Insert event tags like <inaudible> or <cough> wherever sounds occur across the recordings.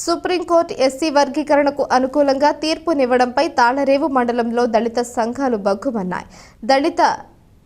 Supreme court SC వర్గీకరణకు అనుకూలంగా తీర్పునివ్వడంపై తాళరేవు మండలంలో దళిత సంఘాలు బగ్గుమన్నాయి దళిత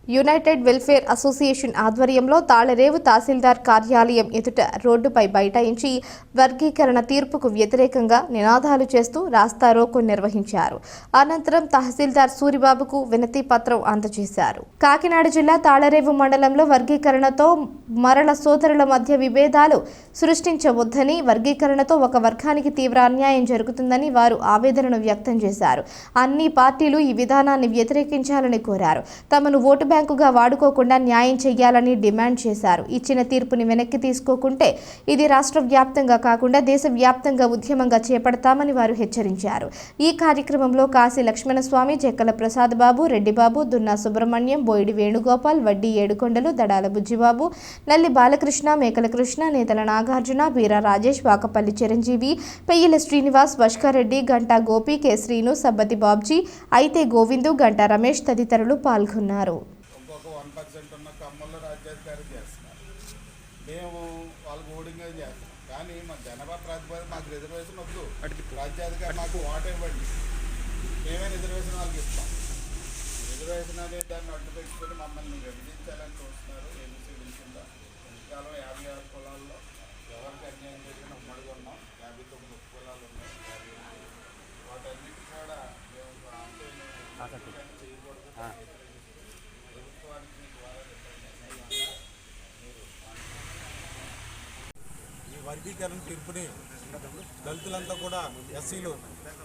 యునైటెడ్ వెల్ఫేర్ అసోసియేషన్ ఆధ్వర్యంలో తాళరేవు తహసీల్దార్ కార్యాలయం ఎదుట రోడ్డుపై బైఠాయించి వర్గీకరణ తీర్పుకు వ్యతిరేకంగా నినాదాలు చేస్తూ రాస్తారోకు నిర్వహించారు. అనంతరం తహసీల్దార్ సూరిబాబుకు వినతి పత్రం అందజేశారు. కాకినాడ జిల్లా తాళరేవు మండలంలో వర్గీకరణతో మరల సోదరుల మధ్య విభేదాలు సృష్టించవద్దని వర్గీకరణతో ఒక వర్గానికి తీవ్ర అన్యాయం జరుగుతుందని వారు ఆవేదనను వ్యక్తం చేశారు. అన్ని పార్టీలు ఈ విధానాన్ని వ్యతిరేకించాలని కోరారు. తమను ఓటు బ్యాంకుగా వాడుకోకుండా న్యాయం చేయాలని డిమాండ్ చేశారు. ఇచ్చిన తీర్పుని వెనక్కి తీసుకోకుంటే ఇది రాష్ట్ర వ్యాప్తంగా కాకుండా దేశవ్యాప్తంగా ఉద్యమంగా చేపడతామని వారు హెచ్చరించారు. ఈ కార్యక్రమంలో కాశీ లక్ష్మణస్వామి చెక్కల ప్రసాద్ బాబు రెడ్డిబాబు దున్నా సుబ్రహ్మణ్యం బోయిడి వేణుగోపాల్ వడ్డీ ఏడుకొండలు దడాల బుజ్జిబాబు నల్లి బాలకృష్ణ మేకల కృష్ణ నేతల నాగార్జున బీరా రాజేష్ వాకపల్లి చిరంజీవి పెయ్యల శ్రీనివాస్ భాస్కర్రెడ్డి గంటా గోపి కె శ్రీను సబ్బతి బాబ్జీ అయితే గోవిందు గంటా రమేష్ తదితరులు పాల్గొన్నారు. ఇంకొక వన్ పర్సెంట్ ఉన్న కమ్మల్లో రాజ్యాధికారం చేస్తున్నారు. మేము వాళ్ళకి ఓడింగ్ చేస్తాం. కానీ మా జనాభా ప్రాతిపదిక మాకు రిజర్వేషన్ వద్దు. రాజ్యాధికారం మాకు ఓట ఇవ్వండి. మేమే రిజర్వేషన్ వాళ్ళకి ఇస్తాం. రిజర్వేషన్ అనే దాన్ని అడ్డు పెట్టుకొని మమ్మల్ని విభజించాలని చూస్తున్నారు. ఏబీసీ కింద ఇంతకాలం యాభై ఆరు కులాల్లో ఎవరికి అన్యాయం చేసిన ఉమ్మడిగా ఉన్నాం. యాభై తొమ్మిది కులాలు ఉన్నాయి. యాభై. వాటన్నిటి కూడా మేము చేయకూడదు. ఈ వర్గీకరణ తీర్పుని దళితులంతా కూడా ఎస్సీలు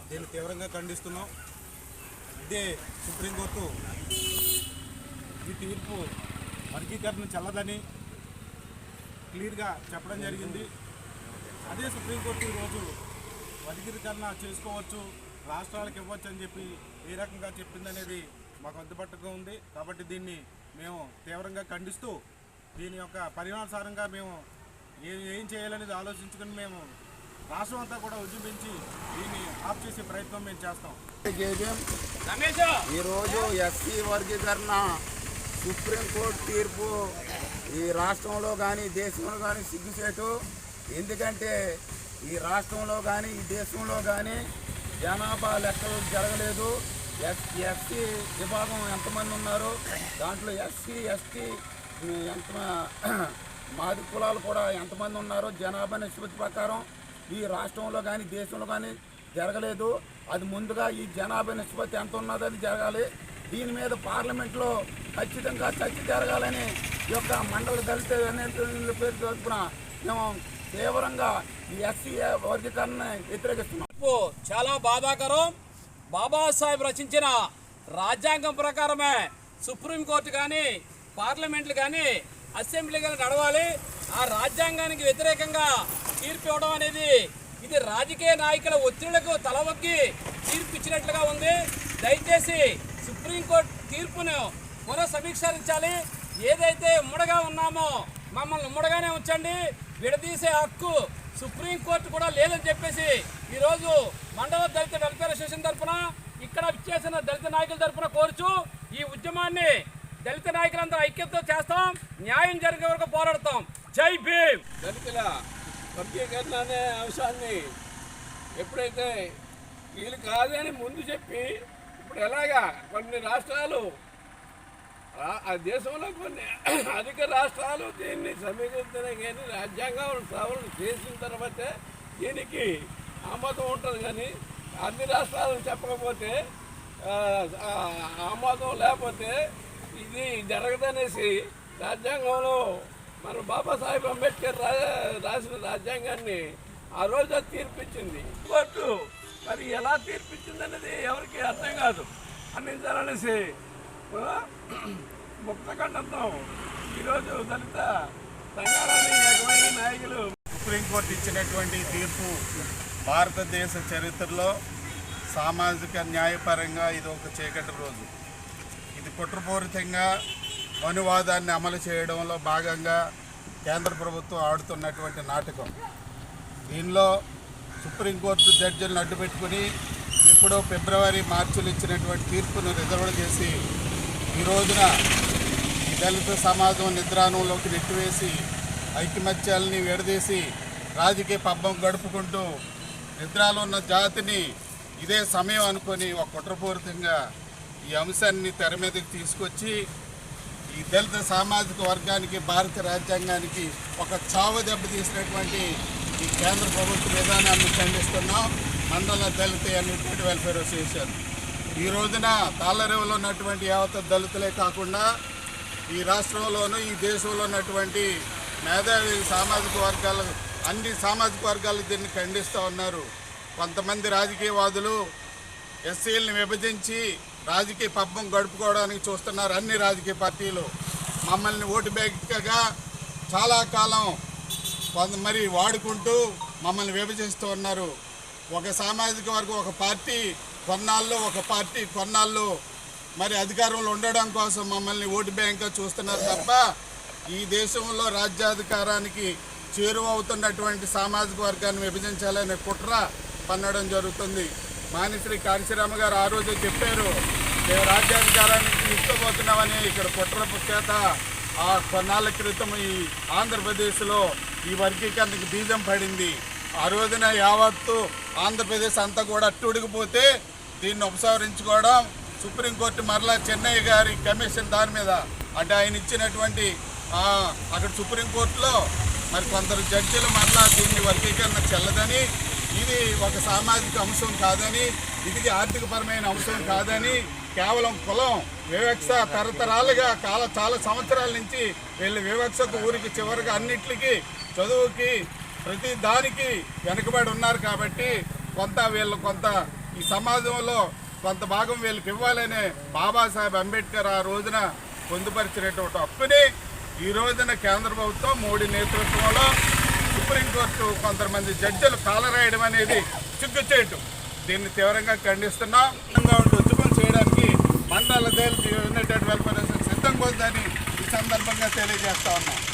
దీన్ని తీవ్రంగా ఖండిస్తున్నాం. ఇదే సుప్రీంకోర్టు ఈ తీర్పు వర్గీకరణ చల్లదని క్లియర్గా చెప్పడం జరిగింది. అదే సుప్రీంకోర్టు ఈరోజు వర్గీకరణ చేసుకోవచ్చు రాష్ట్రాలకు ఇవ్వచ్చు అని చెప్పి ఏ రకంగా చెప్పిందనేది మాకు అడ్డుపట్టుగా ఉంది. కాబట్టి దీన్ని మేము తీవ్రంగా ఖండిస్తూ దీని యొక్క పరిణామానుసారంగా మేము ఏ ఏం చేయాలనేది ఆలోచించుకుని మేము రాష్ట్రం అంతా కూడా ఉద్యమించి దీన్ని ఆఫ్ చేసే ప్రయత్నం మేము చేస్తాం. ఈరోజు ఎస్సీ వర్గీకరణ సుప్రీంకోర్టు తీర్పు ఈ రాష్ట్రంలో కానీ దేశంలో కానీ సిగ్గుచేటు. ఎందుకంటే ఈ రాష్ట్రంలో కానీ ఈ దేశంలో కానీ జనాభా లెక్కలు జరగలేదు. ఎస్ ఎస్సీ విభాగం ఎంతమంది ఉన్నారు దాంట్లో ఎస్సీ ఎస్టీ ఎంత <clears throat> మాది కులాలు కూడా ఎంతమంది ఉన్నారో జనాభా నిష్పత్తి ప్రకారం ఈ రాష్ట్రంలో కానీ దేశంలో కానీ జరగలేదు. అది ముందుగా ఈ జనాభా నిష్పత్తి ఎంత ఉన్నదో అది జరగాలి. దీని మీద పార్లమెంట్లో ఖచ్చితంగా చర్చ జరగాలని ఈ యొక్క మండల దళిత పేరు తరపున మేము తీవ్రంగా ఈ ఎస్సీ వర్గీకరణ వ్యతిరేకిస్తున్నాం. చాలా బాధాకరం. బాబాసాహెబ్ రచించిన రాజ్యాంగం ప్రకారమే సుప్రీంకోర్టు కానీ పార్లమెంట్లు కానీ అసెంబ్లీ కానీ నడవాలి. ఆ రాజ్యాంగానికి వ్యతిరేకంగా తీర్పు ఇవ్వడం అనేది ఇది రాజకీయ నాయకుల ఒత్తిళ్ళకు తలవొక్కి తీర్పు ఇచ్చినట్లుగా ఉంది. దయచేసి సుప్రీంకోర్టు తీర్పును పునఃసమీక్షించాలి. ఏదైతే ఉమ్మడిగా ఉన్నామో మమ్మల్ని ఉమ్మడిగానే ఉంచండి. విడదీసే హక్కు సుప్రీంకోర్టు కూడా లేదని చెప్పేసి ఈరోజు మండల దళిత వెల్ఫేర్ అసోసియేషన్ తరఫున ఇక్కడ చేసిన దళిత నాయకుల తరఫున కోరుచు ఈ ఉద్యమాన్ని దళిత నాయకులందరూ ఐక్యతతో చేస్తాం న్యాయం జరిగే వరకు పోరాడతాం. జై భీమ్! దళితుల వర్గీకరణ అనే అంశాన్ని ఎప్పుడైతే వీళ్ళు కాదని ముందు చెప్పి ఇప్పుడు ఎలాగా కొన్ని రాష్ట్రాలు ఆ- దేశంలో కొన్ని అధిక రాష్ట్రాలు దీన్ని సమీకరిస్తున్నాయి కానీ రాజ్యాంగం సవరణ చేసిన తర్వాతే దీనికి ఆమోదం ఉంటుంది కానీ అన్ని రాష్ట్రాలు చెప్పకపోతే ఆమోదం లేకపోతే ఇది జరగదనేసి రాజ్యాంగంలో మన బాబాసాహెబ్ అంబేద్కర్ రా రాసిన రాజ్యాంగాన్ని ఆ రోజు తీర్పిచ్చింది. కోర్టు మరి ఎలా తీర్పిచ్చింది అనేది ఎవరికి అర్థం కాదు. అందించాలనేసి ముక్తఖండంతో ఈరోజు దళిత సంఘాలని ఏకమైన నాయకులు సుప్రీంకోర్టు ఇచ్చినటువంటి తీర్పు భారతదేశ చరిత్రలో సామాజిక న్యాయపరంగా ఇది ఒక చీకటి రోజు. ఇది కుట్రపూరితంగా అనువాదాన్ని అమలు చేయడంలో భాగంగా కేంద్ర ప్రభుత్వం ఆడుతున్నటువంటి నాటకం. దీనిలో సుప్రీంకోర్టు జడ్జిలను అడ్డుపెట్టుకుని ఎప్పుడో ఫిబ్రవరి మార్చిలు ఇచ్చినటువంటి తీర్పును రిజర్వ్ చేసి ఈ రోజున దళిత సమాజం నిద్రాణంలోకి నెట్టివేసి ఐకమత్యాలని విడదీసి రాజకీయ పబ్బం గడుపుకుంటూ నిద్రలో ఉన్న జాతిని ఇదే సమయం అనుకొని ఒక కుట్రపూరితంగా ఈ అంశాన్ని తెర మీదకి తీసుకొచ్చి ఈ దళిత సామాజిక వర్గానికి భారత రాజ్యాంగానికి ఒక చావు దెబ్బ తీసినటువంటి ఈ కేంద్ర ప్రభుత్వ విధానాన్ని ఖండిస్తున్నాం. మండల దళిత యూనిటెడ్ వెల్ఫేర్ అసోసియేషన్. ఈ రోజున తాళ్ళరేవులో ఉన్నటువంటి యావత దళితులే కాకుండా ఈ రాష్ట్రంలోనూ ఈ దేశంలో ఉన్నటువంటి మేధావి సామాజిక వర్గాలు అన్ని సామాజిక వర్గాలు దీన్ని ఖండిస్తూ ఉన్నారు. కొంతమంది రాజకీయవాదులు ఎస్సీలను విభజించి రాజకీయ పబ్బం గడుపుకోవడానికి చూస్తున్నారు అన్ని రాజకీయ పార్టీలు. మమ్మల్ని ఓటు బ్యాంక్గా చాలా కాలం కొంత మరి వాడుకుంటూ మమ్మల్ని విభజిస్తూ ఉన్నారు. ఒక సామాజిక వర్గం ఒక పార్టీ కొన్నాళ్ళు ఒక పార్టీ కొన్నాళ్ళు మరి అధికారంలో ఉండడం కోసం మమ్మల్ని ఓటు బ్యాంక్గా చూస్తున్నారు తప్ప ఈ దేశంలో రాజ్యాధికారానికి చేరువవుతున్నటువంటి సామాజిక వర్గాన్ని విభజించాలనే కుట్ర పన్నడం జరుగుతుంది. మానిశ్రీ కాంశీరామ గారు ఆ రోజు చెప్పారు మేము రాజ్యాధికారానికి తీసుకోబోతున్నామని ఇక్కడ కుట్ర చేత ఆ కొన్నాళ్ళ క్రితం ఈ ఆంధ్రప్రదేశ్లో ఈ వర్గీకరణకు బీజం పడింది. ఆ రోజున యావత్తు ఆంధ్రప్రదేశ్ అంతా కూడా అట్టుడికిపోతే దీన్ని ఉపసంహరించుకోవడం సుప్రీంకోర్టు మరలా చెన్నై గారి కమిషన్ దాని మీద అంటే ఆయన ఇచ్చినటువంటి అక్కడ సుప్రీంకోర్టులో మరి కొందరు జడ్జీలు మరలా దీన్ని వర్గీకరణ చెల్లదని ఇది ఒక సామాజిక అంశం కాదని ఇది ఆర్థికపరమైన అంశం కాదని కేవలం కులం వివక్ష తరతరాలుగా కాల చాలా సంవత్సరాల నుంచి వీళ్ళు వివక్షకు ఊరికి చివరికి అన్నిటికీ చదువుకి ప్రతి దానికి వెనుకబడి ఉన్నారు కాబట్టి కొంత వీళ్ళు కొంత ఈ సమాజంలో కొంత భాగం వీళ్ళకి ఇవ్వాలనే బాబాసాహెబ్ అంబేద్కర్ ఆ రోజున పొందుపరిచినటువంటి హక్కుని ఈ రోజున కేంద్ర ప్రభుత్వం మోడీ నేతృత్వంలో సుప్రీంకోర్టు కొంతమంది జడ్జిలు కాలరాయడం అనేది సిగ్గుచేటు దీన్ని తీవ్రంగా ఖండిస్తున్నాం ఉండి ఉద్యమం చేయడానికి మండల దేల్ యునైటెడ్ వెల్ఫేర్ సిద్ధంగా ఉందని ఈ సందర్భంగా తెలియజేస్తా ఉన్నాం.